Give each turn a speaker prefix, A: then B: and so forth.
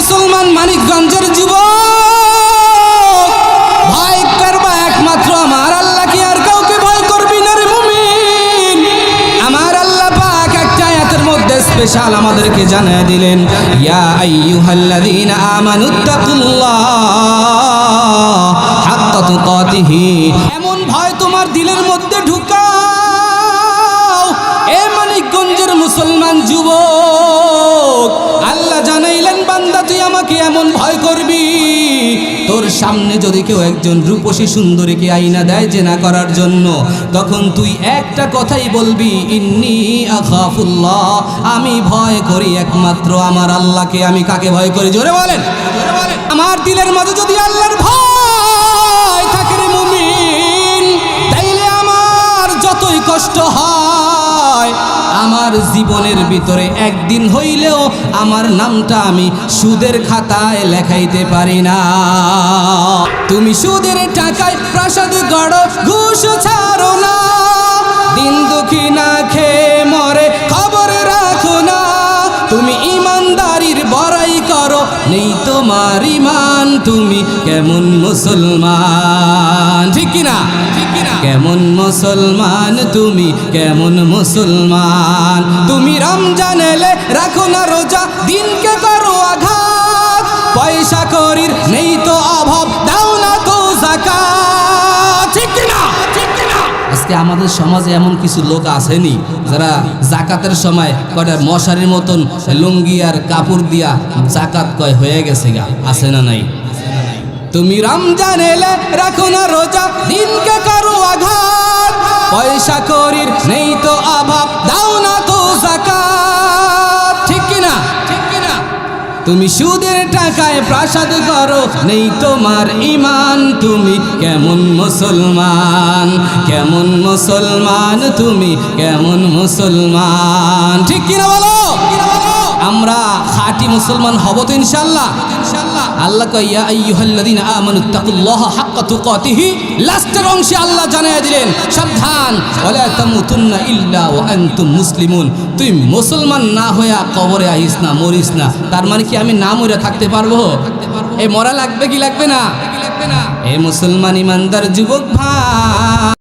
A: মুসলমান মানিকগঞ্জের যুব ভয় করবা একমাত্র আমার আল্লাহকে, আর কাউকে ভয় করবি না আমার আল্লাহ পাক একটা আয়াতের মধ্যে স্পেশাল আমাদেরকে জানিয়ে দিলেন, ইয়া আইয়ুহাল্লাযীনা আমানুত্তাকুল্লাহ হাক্কা তুকাতিহি। এমন ভয় তোমার দিলের মধ্যে ঢুকাও। এ মানিকগঞ্জের মুসলমান যুবক তুই আমাকে এমন ভয় করবি? তোর সামনে যদি কেউ একজন রূপসী সুন্দরীকে আইনা দেয় জেনা করার জন্য, তখন তুই একটা কথাই বলবি, ইন্নি আখাফুল্লাহ, আমি ভয় করি একমাত্র আমার আল্লাহকে। আমি কাকে ভয় করি? জোরে বলেন। আমার দিলের মধ্যে যদি আল্লাহর ভয় থাকে মুমিন, তাইলে আমার যতই কষ্ট হয় আমার জীবনের ভিতরে একদিন হইলেও আমার নামটা আমি সুদের খাতায় লেখাইতে পারি না। তুমি সুদের টাকায় প্রাসাদ গড়, ঘুষ ছাড়ো না। দিন দুঃখী না নেই তোমার ইমান, তুমি কেমন মুসলমান? ঠিক কিনা? কেমন মুসলমান, তুমি কেমন মুসলমান? তুমি রমজান এলে রাখো না রোজা, দিনকে আজকে আমাদের সমাজে এমন কিছু লোক আসেনি যারা জাকাতের সময় কটা মশারির মতন লুঙ্গি আর কাপড় দিয়া জাকাত কয় হয়ে গেছে গা আসে না নাই? তুমি রমজান এলে রাখো না রোজা, দিনকে করো আঘাত, পয়সা করির নেই তুমি সুদের টাকায় প্রাসাদ করো, নেই তোমার ইমান তুমি কেমন মুসলমান কেমন মুসলমান, তুমি কেমন মুসলমান। ঠিক কিনা বলো? আমরা খাঁটি মুসলমান হব তো ইনশাল্লাহ আল্লাহ কইয়া আইয়ুহাল্লাযীনা আমানু তাকুল্লাহ হাক্কা তুকাতিহি। লাস্টের অংশে আল্লাহ জানাইয়া দিলেন, সাবধান, ওয়ালা তামুতুন্না ইল্লা ওয়া আনতুম মুসলিমুন। তুই মুসলমান না হইয়া কবরে আইস না, মরিস না, তার মানে কি আমি না মরে থাকতে পারব? এ মরা লাগবে কি লাগবে না? এ মুসলমান ইমানদার যুবক ভাই।